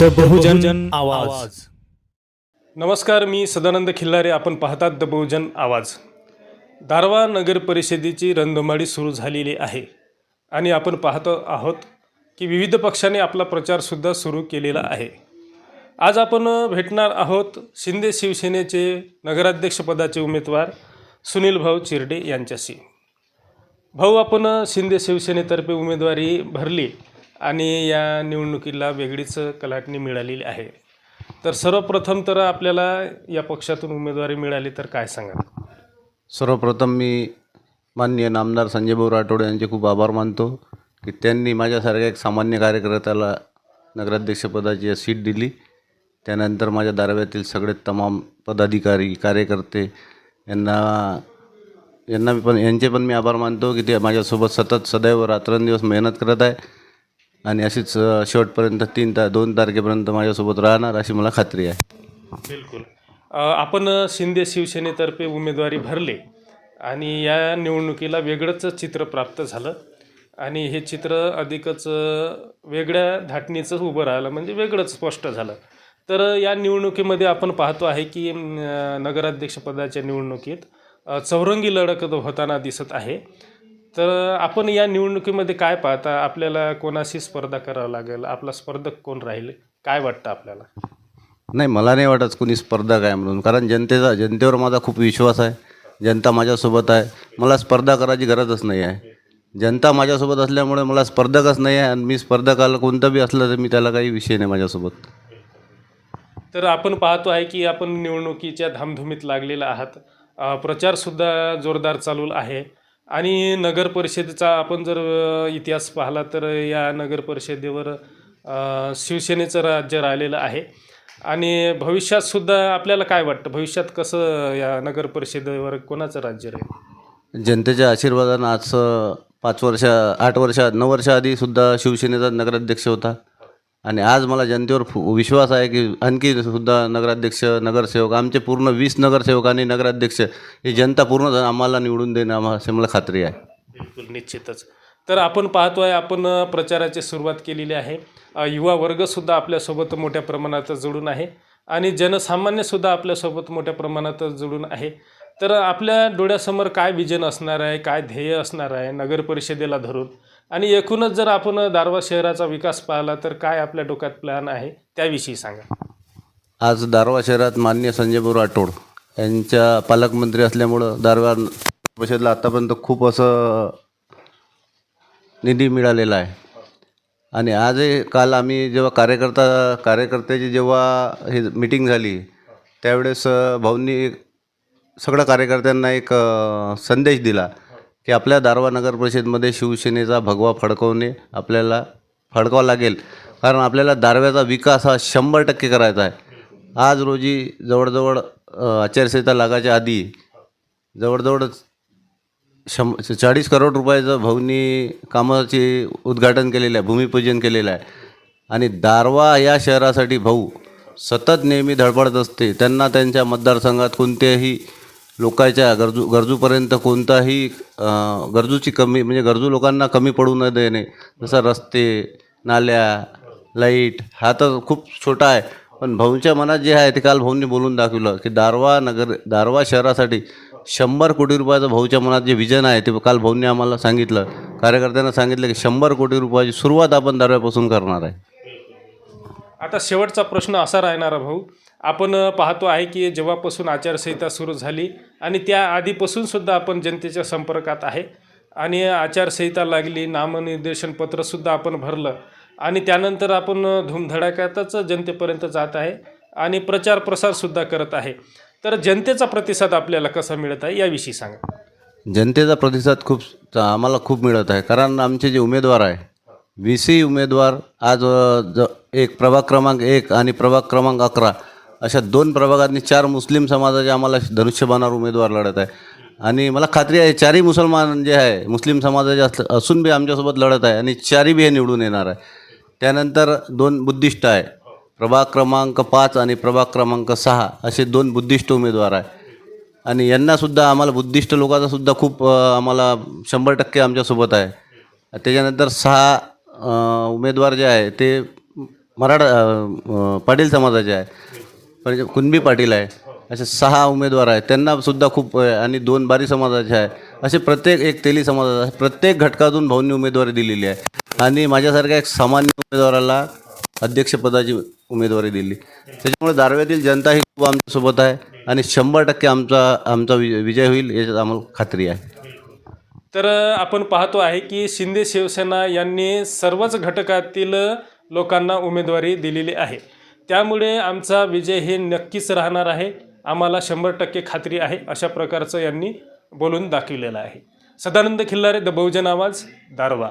The बहुजन आवाज नमस्कार मी सदानंद खिल्लारे. आपण पाहतात द बहुजन आवाज दारवा नगर परिषदेची रणधुमाळी सुरू झालेली आहे. आणि आपण पाहतो आहोत की विविध पक्षाने आपला प्रचारसुद्धा सुरू केलेला आहे. आज आपण भेटणार आहोत शिंदे शिवसेनेचे नगराध्यक्षपदाचे उमेदवार सुनील भाऊ चिरडे यांच्याशी. भाऊ आपण शिंदे शिवसेनेतर्फे उमेदवारी भरली. आणि या निवडणुकीला वेगळीच कलाटणी मिळालेली आहे. तर सर्वप्रथम तर आपल्याला या पक्षातून उमेदवारी मिळाली तर काय सांगाल? सर्वप्रथम मी माननीय नामदार संजयभाऊ राठोड यांचे खूप आभार मानतो की त्यांनी माझ्यासारख्या एक सामान्य कार्यकर्त्याला नगराध्यक्षपदाची सीट दिली. त्यानंतर माझ्या दारव्यातील सगळे तमाम पदाधिकारी कार्यकर्ते यांना यांना मी पण यांचे पण मी आभार मानतो की ते माझ्यासोबत सतत सदैव रात्रंदिवस मेहनत करत आहे. आणि अशीच शेवटपर्यंत तीन ता दोन तारखेपर्यंत माझ्यासोबत राहणार अशी मला खात्री आहे. बिलकुल. अ, आपण शिंदे शिवसेनेतर्फे उमेदवारी भरले आणि या निवडणुकीला वेगळंच चित्र प्राप्त झालं आणि हे चित्र अधिकच अ, वेगळ्या धाटणीचं उभं राहिलं म्हणजे वेगळंच स्पष्ट झालं. तर या निवडणुकीमध्ये आपण पाहतो आहे की अम, नगराध्यक्षपदाच्या निवडणुकीत अ, चौरंगी लढत होताना दिसत आहे. तर आपण या निवडणुकीमध्ये काय पाहता? आपल्याला कोणाशी स्पर्धा करावं लागेल? आपला स्पर्धक कोण राहील? काय वाटतं आपल्याला? नाही मला नाही वाटत कोणी स्पर्धा काय म्हणून. कारण जनतेचा जनतेवर माझा खूप विश्वास आहे. जनता माझ्यासोबत आहे. मला स्पर्धा करायची गरजच नाही आहे. जनता माझ्यासोबत असल्यामुळे मला स्पर्धकच नाही आहे आणि मी स्पर्धकाला कोणतं बी असलं तर मी त्याला काही विषय नाही माझ्यासोबत. तर आपण पाहतो आहे की आपण निवडणुकीच्या धामधुमीत लागलेला आहात. प्रचारसुद्धा जोरदार चालू आहे. आणि नगर परिषदेचा आपण जर इतिहास पाहिला तर या नगर परिषदेवर शिवसेनेचं राज्य राहिलेलं आहे. आणि भविष्यातसुद्धा आपल्याला काय वाटतं? भविष्यात कसं या नगर परिषदेवर कोणाचं राज्य राहील? जनतेच्या आशीर्वादानं आज पाच वर्ष आठ वर्ष नऊ वर्षाआधीसुद्धा शिवसेनेचा नगराध्यक्ष होता. आणि आज मला जनतेवर फु विश्वास आहे की आणखी सुद्धा नगराध्यक्ष नगरसेवक आमचे पूर्ण वीस नगरसेवक आणि नगराध्यक्ष ही जनता पूर्ण आम्हाला निवडून देणं आम्हाला असे मला खात्री आहे. बिलकुल निश्चितच. तर आपण पाहतो आहे आपण प्रचाराची सुरुवात केलेली आहे. युवा वर्गसुद्धा आपल्यासोबत मोठ्या प्रमाणात जुळून आहे. आणि जनसामान्यसुद्धा आपल्यासोबत मोठ्या प्रमाणात जुळून आहे. तर आपल्या डोळ्यासमोर काय विजन असणार आहे काय ध्येय असणार आहे नगर परिषदेला धरून? आणि एकूणच जर आपण दारवा शहराचा विकास पाहिला तर काय आपल्या डोक्यात प्लॅन आहे? त्याविषयी सांगा. आज दारवा शहरात मान्य संजयभाऊ राठोड यांच्या पालकमंत्री असल्यामुळं दारवा परिषदला आत्तापर्यंत खूप असं निधी मिळालेला आहे. आणि आजही काल आम्ही जेव्हा कार्यकर्ता कार्यकर्त्याची जेव्हा हे मिटिंग झाली त्यावेळेस भाऊंनी सगळ्या कार्यकर्त्यांना एक संदेश दिला. की आपल्या दारवा नगर परिषदमध्ये शिवसेनेचा भगवा फडकवणे आपल्याला फडकावा लागेल. कारण आपल्याला दारव्याचा विकास हा शंभर टक्के करायचा आहे. आज रोजी जवळजवळ आचारसंहिता लागायच्या आधी जवळजवळ शं चाळीस करोड रुपयाचं भाऊनी कामाचे उद्घाटन केलेलं आहे भूमिपूजन केलेलं आहे. आणि दारवा या शहरासाठी भाऊ सतत नेहमी धडपडत असते. त्यांना त्यांच्या मतदारसंघात कोणत्याही लोकांच्या गरजू गरजूपर्यंत कोणताही गरजूची कमी म्हणजे गरजू लोकांना कमी पडू न देणे. जसं रस्ते नाल्या लाइट हा तर खूप छोटा आहे. पण भाऊंच्या मनात जे आहे ते काल भाऊंनी बोलून दाखवलं की दारवा नगर दारवा शहरासाठी शंभर कोटी रुपयाचं भाऊच्या मनात जे विजन आहे ते काल भाऊंनी आम्हाला सांगितलं. कार्यकर्त्यांना सांगितलं की शंभर कोटी रुपयाची सुरुवात आपण दारव्यापासून करणार आहे. आता शेवटचा प्रश्न असा राहणारा भाऊ आपण पाहतो आहे की जेव्हापासून आचारसंहिता सुरू झाली आणि त्या आधीपासूनसुद्धा आपण जनतेच्या संपर्कात आहे आणि आचारसंहिता लागली नामनिर्देशन पत्रसुद्धा आपण भरलं आणि त्यानंतर आपण धूमधडाक्यातच जनतेपर्यंत जात आहे आणि प्रचार प्रसारसुद्धा करत आहे. तर जनतेचा प्रतिसाद आपल्याला कसा मिळत आहे याविषयी सांगा. जनतेचा प्रतिसाद खूप आम्हाला खूप मिळत आहे. कारण आमचे जे उमेदवार आहे वी सी उमेदवार आज ज एक प्रभाग क्रमांक एक आणि प्रभाग क्रमांक अकरा अशा दोन प्रभागातनी चार मुस्लिम समाजाचे आम्हाला धनुष्यबाणावर उमेदवार लढत आहे. आणि मला खात्री आहे चारही मुसलमान जे आहे मुस्लिम समाजाचे अस असून बी आमच्यासोबत लढत आहे आणि चारही बी हे निवडून येणार आहे. त्यानंतर दोन बुद्धिस्ट आहे. प्रभाग क्रमांक पाच आणि प्रभाग क्रमांक सहा असे दोन बुद्धिस्ट उमेदवार आहे. आणि यांनासुद्धा आम्हाला बुद्धिस्ट लोकांचासुद्धा खूप आम्हाला शंभर टक्के आमच्यासोबत आहे. त्याच्यानंतर सहा उमेदवार जे आहे ते मराठा पाटील समाजाचे आहे. म्हणजे कुणबी पाटील आहे असे सहा उमेदवार आहेत त्यांना सुद्धा खूप आणि दोन बारी समाजाचे आहे असे प्रत्येक एक तेली समाजाचा प्रत्येक घटकातून भाऊंनी उमेदवारी दिलेली आहे. आणि माझ्यासारख्या एक सामान्य उमेदवाराला अध्यक्षपदाची उमेदवारी दिली. त्याच्यामुळे दारव्यातील जनता ही खूप आमच्यासोबत आहे आणि शंभर टक्के आमचा आमचा विजय विजय होईल याच्यात आम्हाला खात्री आहे. तर आपण पाहतो आहे की शिंदे शिवसेना यांनी सर्वच घटकातील लोकांना उमेदवारी दिलेली आहे. त्यामुळे आमचा विजय हे नक्कीच राहणार आहे. आम्हाला शंभर टक्के खात्री आहे. अशा प्रकारचं यांनी बोलून दाखविलेलं आहे. सदानंद खिल्लारे द बहुजन आवाज दारवा